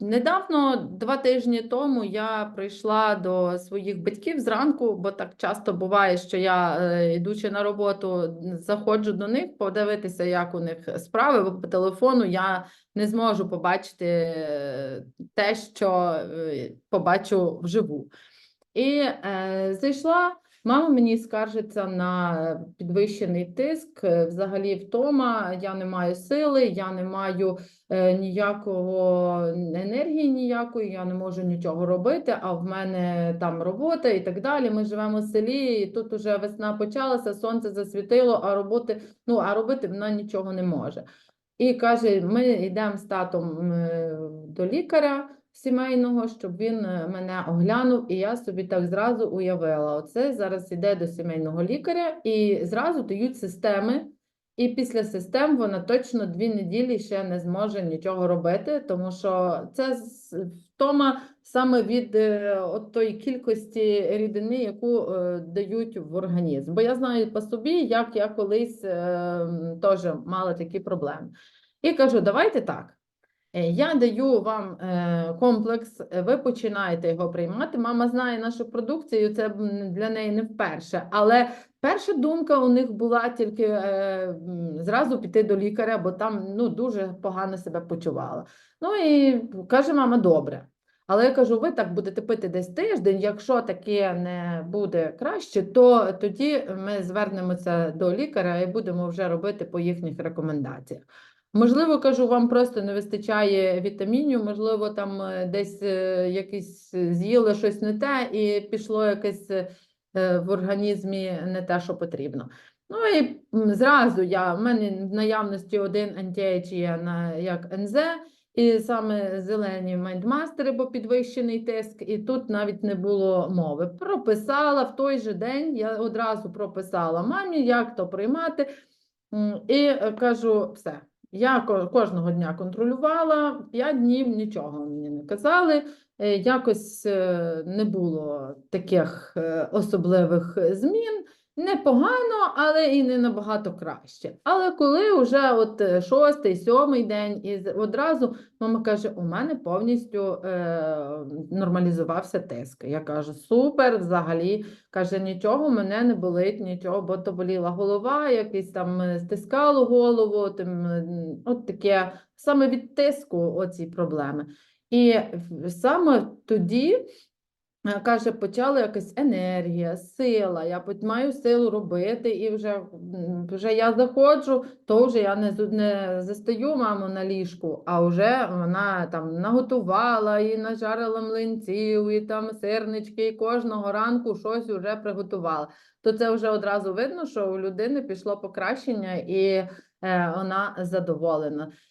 Недавно, два тижні тому, я прийшла до своїх батьків зранку, бо так часто буває, що я, е, йдучи на роботу, заходжу до них подивитися, як у них справи, бо по телефону я не зможу побачити е, те, що е, побачу вживу. І е, зайшла. Мама мені скаржиться на підвищений тиск, е, взагалі втома, я не маю сили, я не маю е, ніякого енергії ніякої, я не можу нічого робити, а в мене там робота і так далі. Ми живемо в селі, і тут уже весна почалася, сонце засвітило, а роботи, ну, а робити вона нічого не може. І каже: ми йдемо з татом е, до лікаря сімейного, щоб він е, мене оглянув, і я собі так зразу уявила: оце зараз іде до сімейного лікаря, і зразу дають системи. І після систем вона точно дві неділі ще не зможе нічого робити, тому що це втома саме від е, от тої кількості рідини, яку е, дають в організм. Бо я знаю по собі, як я колись е, теж мала такі проблеми. І кажу: давайте так. Е, Я даю вам е, комплекс, е, ви починаєте його приймати. Мама знає нашу продукцію, це для неї не вперше. Але перша думка у них була тільки зразу піти до лікаря, бо там ну, дуже погано себе почувала. Ну і каже мама, добре. Але я кажу, ви так будете пити десь тиждень. Якщо таке не буде краще, то тоді ми звернемося до лікаря і будемо вже робити по їхніх рекомендаціях. Можливо, кажу, вам просто не вистачає вітамінів, можливо, там е, десь е, якісь е, з'їли щось не те, і пішло якесь в організмі не те, що потрібно. Ну і зразу я в мене в наявності один антіейдж є на як НЗ, і саме зелені майндмастери, бо підвищений тиск, і тут навіть не було мови. Прописала в той же день, я одразу прописала мамі, як то приймати. І кажу, все. Я кожного дня контролювала, 5 днів нічого мені не казали. Е, Якось е, не було таких е, особливих змін. Непогано, але і не набагато краще. Але коли вже от е, шостий, сьомий день, і одразу мама каже: у мене повністю е, нормалізувався тиск. Я кажу, супер, взагалі. Каже, нічого мене не болить, нічого, бо то боліла голова, якийсь там е, стискало голову, тим, е, от таке саме від тиску оці проблеми. І саме тоді. Е, Каже, почала якась енергія, сила, я маю силу робити, і вже, вже я заходжу, то вже я не, не застаю маму на ліжку, а вже вона там наготувала і нажарила млинців, і там сирнички, і кожного ранку щось вже приготувала. То це вже одразу видно, що у людини пішло покращення і е, вона задоволена.